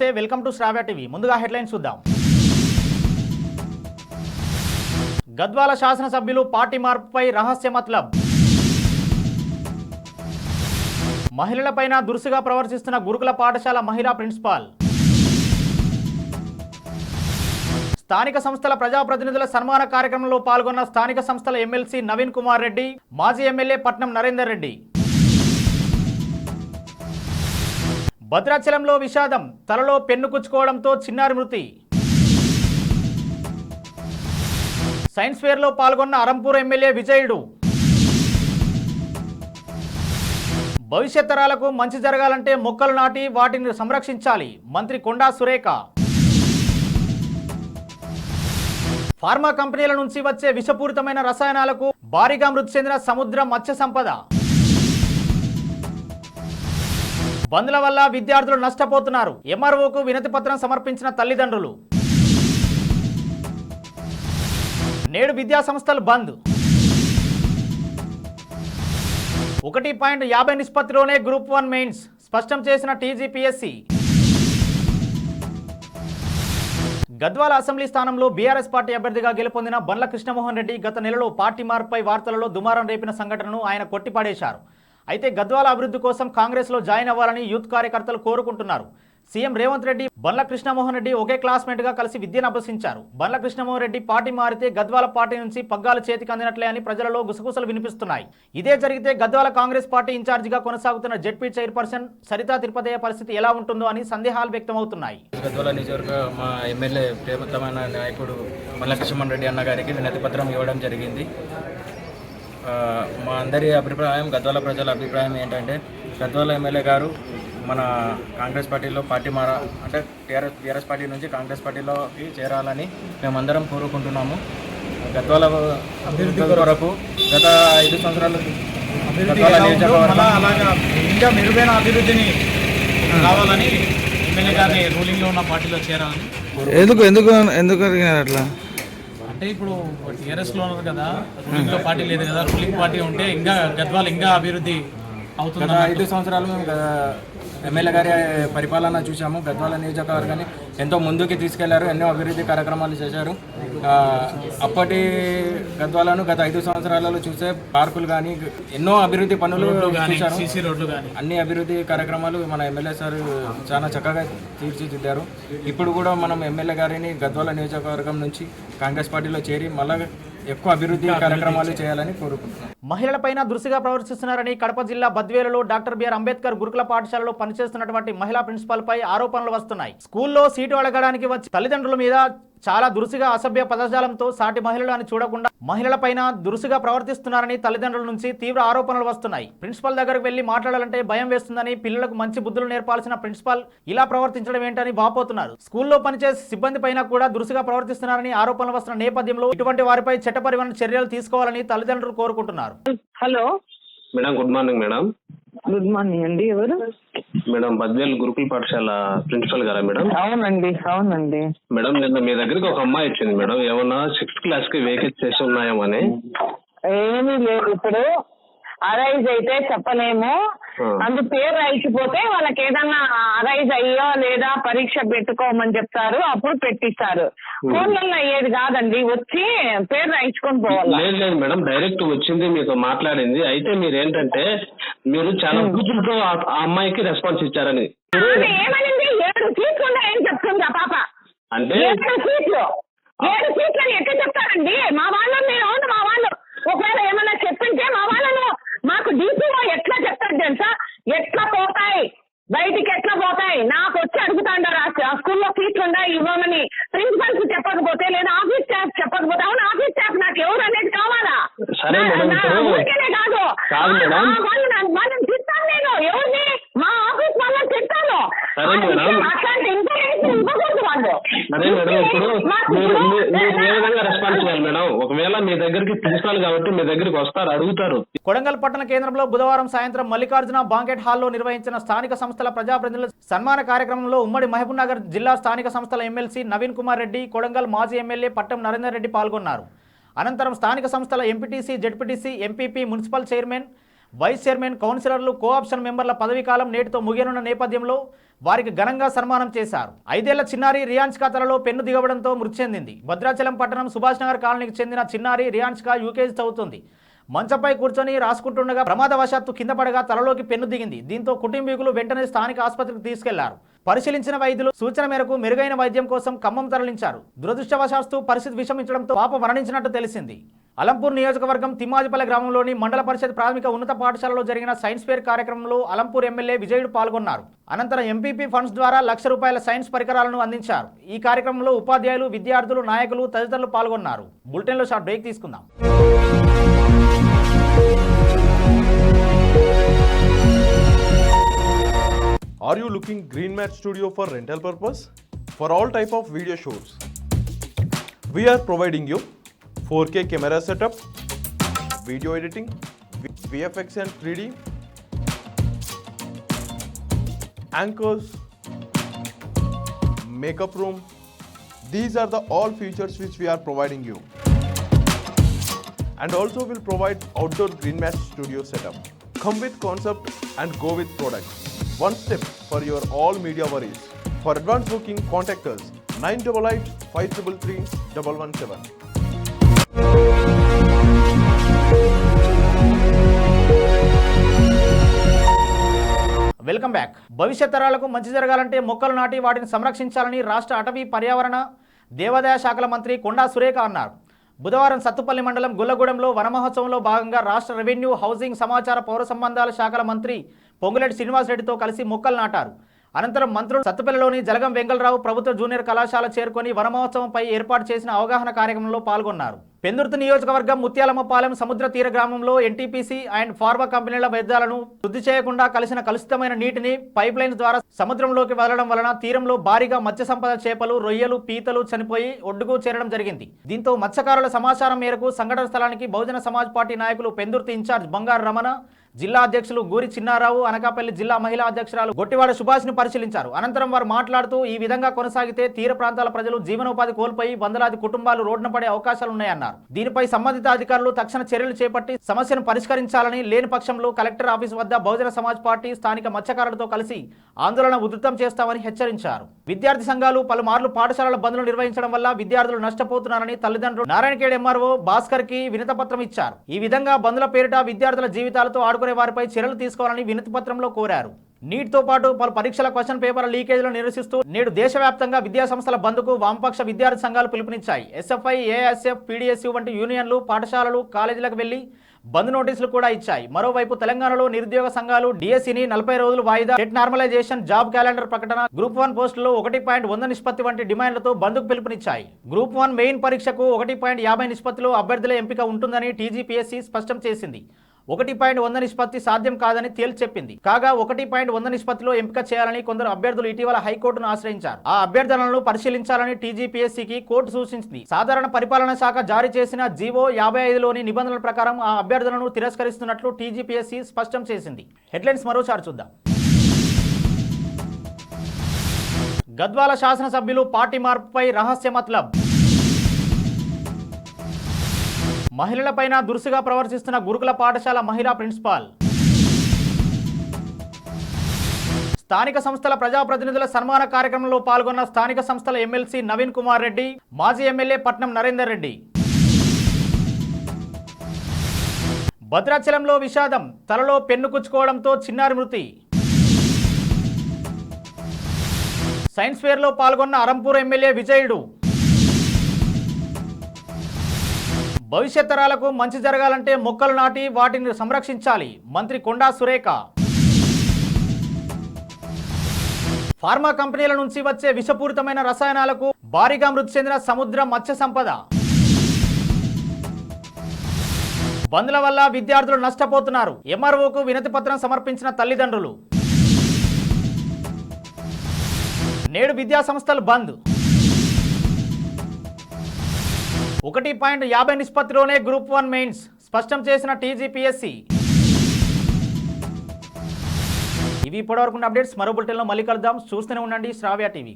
నమస్తే welcome to Sravya TV. ముందుగా headlines చూద్దాం. గద్వాల శాసనసభ్యులు పార్టీ మార్పుపై రహస్య మతలబ్ మహిళలపైన దురుసుగా ప్రవర్తిస్తున్న గురుకుల పాఠశాల మహిళా ప్రిన్సిపాల్. స్థానిక సంస్థల ప్రజాప్రతినిధుల సన్మాన కార్యక్రమంలో పాల్గొన్న స్థానిక సంస్థల ఎమ్మెల్సీ నవీన్ కుమార్ రెడ్డి మాజీ ఎమ్మెల్యే పట్నం నరేందర్ రెడ్డి. భద్రాచలంలో విషాదం. తలలో పెన్ను కుచ్చుకోవడంతో చిన్నారి మృతి. సైన్స్ ఫేర్లో పాల్గొన్న అరంపూర్ ఎమ్మెల్యే విజయుడు. భవిష్యత్ తరాలకు మంచి జరగాలంటే మొక్కలు నాటి వాటిని సంరక్షించాలి. మంత్రి కొండా సురేఖ. ఫార్మా కంపెనీల నుంచి వచ్చే విషపూరితమైన రసాయనాలకు భారీగా మృతి చెందిన సముద్ర మత్స్య సంపద. బంద్ల వల్ల విద్యార్థులు నష్టపోతున్నారు. ఎంఆర్ఓకు వినతి పత్రం సమర్పించిన తల్లిదండ్రులు. నేడు విద్యా సంస్థలు బంద్. ఒకటి పాయింట్ యాభై నిష్పత్తిలోనే గ్రూప్ వన్ మెయిన్స్. స్పష్టం చేసిన టీజీపీఎస్సీ. గద్వాల అసెంబ్లీ స్థానంలో బీఆర్ఎస్ పార్టీ అభ్యర్థిగా గెలుపొందిన బండ్ల కృష్ణమోహన్ రెడ్డి గత నెలలో పార్టీ మార్పుపై వార్తలలో దుమారం రేపిన సంఘటనను ఆయన కొట్టిపాడేశారు. అయితే గద్వాల అభివృద్ధి కోసం కాంగ్రెస్లో జాయిన్ అవ్వాలని యూత్ కార్యకర్తలు కోరుకుంటున్నారు. సీఎం రేవంత్ రెడ్డి బండ్ల కృష్ణమోహన్ రెడ్డి ఒకే క్లాస్మేట్గా కలిసి విద్యను అభ్యసించారు. బండ్ల కృష్ణమోహన్ రెడ్డి పార్టీ మారితే గద్వాల పార్టీ నుంచి పగ్గాలు చేతికి అందినట్లే అని ప్రజలలో గుసగుసలు వినిపిస్తున్నాయి. ఇదే జరిగితే గద్వాల కాంగ్రెస్ పార్టీ ఇన్ఛార్జిగా కొనసాగుతున్న జెడ్పీ చైర్పర్సన్ సరితా తిరుపతయ్య పరిస్థితి ఎలా ఉంటుందో అని సందేహాలు వ్యక్తమవుతున్నాయి. గద్వాల నియోజకవర్గ మా ఎమ్మెల్యే ప్రేమతమైన నాయకుడు మల్లకృష్ణమన్ రెడ్డి అన్న గారికి వినతిపత్రం ఇవ్వడం జరిగింది. మా అందరి అభిప్రాయం గద్వాల ప్రజల అభిప్రాయం ఏంటంటే గద్వాల ఎమ్మెల్యే గారు మన కాంగ్రెస్ పార్టీలో పార్టీ మార అంటే టీఆర్ఎస్ టీఆర్ఎస్ పార్టీ నుంచి కాంగ్రెస్ పార్టీలోకి చేరాలని మేమందరం కోరుకుంటున్నాము. గద్వాల అభివృద్ధి కొరకు గత ఐదు సంవత్సరాలు ఇంకా మెరుగైన అభివృద్ధిని కావాలని ఎమ్మెల్యే గారిని రూలింగ్లో ఉన్న పార్టీలో చేరాలని ఎందుకు ఎందుకు ఎందుకు అడిగినారు అట్లా? అంటే ఇప్పుడు టీఆర్ఎస్లో ఉన్నారు కదా రూలింగ్లో పార్టీ లేదు కదా రూలింగ్ పార్టీ ఉంటే ఇంకా గద్వాలు ఇంకా అభివృద్ధి గత ఐదు సంవత్సరాలు మేము ఎమ్మెల్యే గారి పరిపాలన చూసాము గద్వాల నియోజకవర్గాన్ని ఎంతో ముందుకు తీసుకెళ్ళారు ఎన్నో అభివృద్ధి కార్యక్రమాలు చేశారు. అప్పటి గద్వాలను గత ఐదు సంవత్సరాలలో చూసే పార్కులు కానీ ఎన్నో అభివృద్ధి పనులు చూశారు. అన్ని అభివృద్ధి కార్యక్రమాలు మన ఎమ్మెల్యే సార్ చాలా చక్కగా తీర్చిదిద్దారు. ఇప్పుడు కూడా మనం ఎమ్మెల్యే గారిని గద్వాల నియోజకవర్గం నుంచి కాంగ్రెస్ పార్టీలో చేరి మళ్ళా ఎక్కువ అభివృద్ధి కార్యక్రమాలు చేయాలని కోరుకుంటున్నాం. మహిళలపైన దురుసుగా ప్రవర్తిస్తున్నారని కడప జిల్లా బద్వేలులో డాక్టర్ బిఆర్ అంబేద్కర్ గురుకుల పాఠశాలలో పనిచేస్తున్నటువంటి మహిళా ప్రిన్సిపాల్ పై ఆరోపణలు వస్తున్నాయి. స్కూల్లో సీటు అడగడానికి వచ్చి తల్లిదండ్రుల మీద చాలా దురుసుగా అసభ్య పదజాలంతో సాటి మహిళలు అని చూడకుండా మహిళలపైన దురుసుగా ప్రవర్తిస్తున్నారని తల్లిదండ్రుల నుంచి తీవ్ర ఆరోపణలు వస్తున్నాయి. ప్రిన్సిపల్ దగ్గరకు వెళ్ళి మాట్లాడాలంటే భయం వేస్తుందని పిల్లలకు మంచి బుద్ధులు నేర్పాల్సిన ప్రిన్సిపాల్ ఇలా ప్రవర్తించడం ఏంటని వాపోతున్నారు స్కూల్లో పనిచేసే సిబ్బంది పైన కూడా దురుసుగా ప్రవర్తిస్తున్నారని ఆరోపణలు వస్తున్న నేపథ్యంలో ఇటువంటి వారిపై చట్టపరమైన చర్యలు తీసుకోవాలని తల్లిదండ్రులు కోరుకుంటున్నారు. Hello. Madam good morning madam. Good morning అండి ఎవరు? మేడం బద్వేల్ గురుకుల పాఠశాల ప్రిన్సిపల్ గారా మేడం? అవునండి అవునండి. మేడం నిన్న మీ దగ్గరికి ఒక అమ్మాయి వచ్చింది మేడం. ఏమన్నా సిక్స్త్ క్లాస్కి వేకెట్ చేసి ఉన్నాయేమో అని? ఏమీ లేదు ఇప్పుడు అరైజ్ అయితే చెప్పలేము. అందు పేరు రాయిచిపోతే వాళ్ళకి ఏదన్నా అరైజ్ అయ్యో లేదా పరీక్ష పెట్టుకోమని చెప్తారు అప్పుడు పెట్టిస్తారు. ఫోన్లలో అయ్యేది కాదండి వచ్చి పేరు రాయించుకొని పోవాలి? లేదు లేదు మేడం డైరెక్ట్ వచ్చింది మీతో మాట్లాడింది. అయితే మీరు ఏంటంటే మీరు చాలా బూతులతో ఆ అమ్మాయికి రెస్పాన్స్ ఇచ్చారని. ఆమె ఏమనింది? ఏడు సీట్లు ఉన్నాయని చెప్తుంది ఆ పాప? అంటే? ఏడు సీట్లు? ఏడు సీట్లు ఎట్లా చెప్తారండి? మా వాళ్ళు మీరు అవును మా వాళ్ళు. ఒకవేళ ఏమన్నా చెప్పింటే మా వాళ్ళను మాకు డీపీఓ ఎట్లా చెప్తారు తెలుసా? ఎట్లా పోతాయి? బయటికి ఎట్లా పోతాయి? నాకు వచ్చి అడుగుతాండారు. ఆ స్కూల్లో సీట్లు ఉన్నాయి ఇవ్వమని ప్రిన్సిపల్కి చెప్పకపోతే లేదా ఆఫీస్ స్టాఫ్ చెప్పకపోతే అవును ఆఫీస్ స్టాఫ్ నాకు ఎవరు అనేది కావాలా? ఊరికేనే కాదు. వాళ్ళు నన్ను- తిట్టాను నేను. ఎవరిని? మా ఆఫీస్ సరే మేడం. అట్లాంటి ఇన్ఫర్మేషన్ ఇవ్వకూడదు వాళ్ళు. అదే మేడం ఇప్పుడు మాకు మీరు మీరు- మీరు ఏ ఇవ్వ- విధంగా రెస్పాన్స్ ఇవ్వాలి మేడం? ఒకవేళ మీ దగ్గరికి ప్రిన్సిపాల్ కాబట్టి మీ దగ్గరికి వస్తారు అడుగుతారు. కొడంగల్ పట్టణ కేంద్రంలో బుధవారం సాయంత్రం మల్లికార్జున బాంకెట్ హాల్లో నిర్వహించిన స్థానిక సంస్థల ప్రజాప్రతినిధుల సన్మాన కార్యక్రమంలో ఉమ్మడి మహబూబ్నగర్ జిల్లా స్థానిక సంస్థల ఎమ్మెల్సీ నవీన్ కుమార్ రెడ్డి కొడంగల్ మాజీ ఎమ్మెల్యే పట్టం నరేందర్ రెడ్డి పాల్గొన్నారు. అనంతరం స్థానిక సంస్థల MPTC ZPTC MPP municipal chairman vice chairman కౌన్సిలర్లు కోఆప్షన్ మెంబర్ల పదవీకాలం నేటితో ముగియనున్న నేపథ్యంలో వారికి ఘనంగా సన్మానం చేశారు. ఐదేళ్ళ చిన్నారి రియాన్స్కా తలలో పెన్ను దిగవడంతో మృతి చెందింది. భద్రాచలం పట్టణం సుభాష్ నగర్ కాలనీకి చెందిన చిన్నారి రియాన్స్కా యూకేజీ చదువుతుంది. మంచంపై కూర్చొని రాసుకుంటుండగా ప్రమాదవశాత్తు కింద పడగా తలలోకి పెన్ను దిగింది. దీంతో కుటుంబీకులు వెంటనే స్థానిక ఆసుపత్రికి తీసుకెళ్ళారు. పరిశీలించిన వైద్యులు సూచన మేరకు మెరుగైన వైద్యం కోసం ఖమ్మం తరలించారు. దురదృష్టవశాస్తు పరిస్థితి విషమించడంతో పాప మరణించినట్టు తెలిసింది. అలంపూర్ నియోజకవర్గం తిమ్మాజిపల్లె గ్రామంలోని మండల పరిషత్ ప్రాథమిక ఉన్నత పాఠశాలలో జరిగిన సైన్స్ ఫేర్ కార్యక్రమంలో అలంపూర్ ఎమ్మెల్యే విజయుడు పాల్గొన్నారు. అనంతరం ఎంపీపీ ఫండ్స్ ద్వారా లక్ష రూపాయల సైన్స్ పరికరాలను అందించారు. ఈ కార్యక్రమంలో ఉపాధ్యాయులు విద్యార్థులు నాయకులు తదితరులు పాల్గొన్నారు. బులెటిన్లో షార్ట్ బ్రేక్ తీసుకుందాం. Are you looking Green Mat Studio for rental purpose? For all type of video shoots. We are providing you 4K camera setup, video editing, VFX and 3D, anchors, makeup room. These are the all features which we are providing you. And also we will provide outdoor Green Mat Studio setup. Come with concept and go with product. One step for your all media worries. For advance booking, contact us 988 533 117. Welcome back భవిష్యత్ తరాలకు మంచి జరగాలంటే మొక్కలు నాటి వాటిని సంరక్షించాలని రాష్ట్ర అటవీ పర్యావరణ దేవాదాయ శాఖల మంత్రి కొండా సురేఖ అన్నారు బుధవారం సత్తుపల్లి మండలం గుల్లగూడెంలో వనమహోత్సవంలో భాగంగా రాష్ట్ర రెవెన్యూ హౌసింగ్ సమాచార పౌర సంబంధాల శాఖల మంత్రి పొంగులేటి శ్రీనివాసరెడ్డితో కలిసి మొక్కలు నాటారు. అనంతరం మంత్రులు సత్తపల్లిలోని జలగం వెంగళరావు ప్రభుత్వ జూనియర్ కళాశాల చేరుకొని వనమహోత్సవంపై ఏర్పాటు చేసిన అవగాహన కార్యక్రమంలో పాల్గొన్నారు. పెందుర్తి నియోజకవర్గం ముత్యాలమ్మపాలెం సముద్ర తీర గ్రామంలో ఎన్టీపీసీ అండ్ ఫార్మా కంపెనీల వ్యర్థాలను శుద్ధి చేయకుండా కలిసిన కలుషితమైన నీటిని పైప్ లైన్స్ ద్వారా సముద్రంలోకి వదలడం వలన తీరంలో భారీగా మత్స్య సంపద చేపలు రొయ్యలు పీతలు చనిపోయి ఒడ్డుకు చేరడం జరిగింది. దీంతో మత్స్యకారుల సమాచారం మేరకు సంఘటన స్థలానికి బహుజన సమాజ్ పార్టీ నాయకులు పెందుర్తి ఇన్ఛార్జ్ బంగారు రమణ జిల్లా అధ్యక్షులు గూరి చిన్నారావు అనకాపల్లి జిల్లా మహిళా అధ్యక్షురాలు గొట్టివాడ సుభాష్ని పరిశీలించారు. అనంతరం వారు మాట్లాడుతూ ఈ విధంగా కొనసాగితే తీర ప్రాంతాల ప్రజలు జీవనోపాధి కోల్పోయి వందలాది కుటుంబాలు రోడ్డున పడే అవకాశాలున్నాయన్నారు దీనిపై సంబంధిత అధికారులు తక్షణ చర్యలు చేపట్టి సమస్యను పరిష్కరించాలని లేని పక్షంలో కలెక్టర్ ఆఫీస్ వద్ద బహుజన సమాజ్ పార్టీ స్థానిక మత్స్యకారులతో కలిసి ఆందోళన ఉధృతం చేస్తామని హెచ్చరించారు. విద్యార్థి సంఘాలు పలుమార్లు పాఠశాలల బంద్లు నిర్వహించడం వల్ల విద్యార్థులు నష్టపోతున్నారని తల్లిదండ్రులు నారాయణఖేడ్ ఎంఆర్ఓ భాస్కర్కి వినతపత్రం ఇచ్చారు. ఈ విధంగా బంద్ల పేరిట విద్యార్థుల జీవితాలతో ఆడు పాల్గొనే వారిపై చర్యలు తీసుకోవాలని వినతి పత్రంలో కోరారు. నీట్తో పాటు పలు పరీక్షల క్వశ్చన్ పేపర్ల లీకేజీలు నిరసిస్తూ నేడు దేశవ్యాప్తంగా విద్యాసంస్థల బంద్కు వామపక్ష విద్యార్థి సంఘాలు పిలుపునిచ్చాయి. ఎస్ఎఫ్ఐ ఏఎస్ఎఫ్ పీడీఎస్యు వంటి యూనియన్లు పాఠశాలలు కాలేజీలకు వెళ్ళి బంద్ నోటీసులు కూడా ఇచ్చాయి. మరోవైపు తెలంగాణలో నిరుద్యోగ సంఘాలు డిఎస్సిని నలభై రోజులు వాయిదా డెట్ నార్మలైజేషన్ జాబ్ క్యాలెండర్ ప్రకటన గ్రూప్ వన్ పోస్టులో ఒకటి పాయింట్ వంద నిష్పత్తి వంటి డిమాండ్లతో బంద్కు పిలుపునిచ్చాయి. గ్రూప్ వన్ మెయిన్ పరీక్షకు ఒకటి పాయింట్ యాభై నిష్పత్తిలో అభ్యర్థుల ఎంపిక ఉంటుందని టీజీపీఎస్సీ స్పష్టం చేసింది. ఒకటి పాయింట్ వంద నిష్పత్తి సాధ్యం కాదని తేల్చి చెప్పింది. కాగా ఒకటి పాయింట్ వంద నిష్పత్తిలో ఎంపిక చేయాలని కొందరు అభ్యర్థులు ఇటీవల హైకోర్టును ఆశ్రయించారు. ఆ అభ్యర్థనలను పరిశీలించాలని టీజీపీఎస్సీకి కోర్టు సూచించింది. సాధారణ పరిపాలనా శాఖ జారీ చేసిన జీవో యాభై ఐదులోని నిబంధనల ప్రకారం ఆ అభ్యర్థనను తిరస్కరిస్తున్నట్లు టీజీపీఎస్సీ స్పష్టం చేసింది. హెడ్లైన్స్ మరోసారి చూద్దాం. గద్వాల శాసనసభ్యులు పార్టీ మార్పుపై రహస్య మతలబ్ మహిళలపైన దురుసుగా ప్రవర్తిస్తున్న గురుకుల పాఠశాల మహిళా ప్రిన్సిపాల్. స్థానిక సంస్థల ప్రజాప్రతినిధుల సన్మాన కార్యక్రమంలో పాల్గొన్న స్థానిక సంస్థల ఎమ్మెల్సీ నవీన్ కుమార్ రెడ్డి మాజీ ఎమ్మెల్యే పట్నం నరేందర్ రెడ్డి. భద్రాచలంలో విషాదం తలలో పెన్ను కుచ్చుకోవడంతో చిన్నారి మృతి. సైన్స్ ఫేర్లో పాల్గొన్న అరంపూర్ ఎమ్మెల్యే విజయుడు. భవిష్యత్ తరాలకు మంచి జరగాలంటే మొక్కలు నాటి వాటిని సంరక్షించాలి. మంత్రి కొండా సురేఖ. ఫార్మా కంపెనీల నుంచి వచ్చే విషపూరితమైన రసాయనాలకు భారీగా మృతి చెందిన సముద్ర మత్స్య సంపద. బంద్ల వల్ల విద్యార్థులు నష్టపోతున్నారు. ఎంఆర్ఓకు వినతి పత్రం సమర్పించిన తల్లిదండ్రులు. నేడు విద్యా సంస్థలు బంద్. ఒకటి పాయింట్ యాభై నిష్పత్తిలోనే గ్రూప్ వన్ మెయిన్స్ స్పష్టం చేసిన టీజీపీఎస్సీ. ఇవి ఇప్పటివరకు అప్డేట్స్. మరో బులెటిన్లో మళ్ళీ కలుద్దాం. చూస్తూనే ఉండండి శ్రావ్య టీవీ.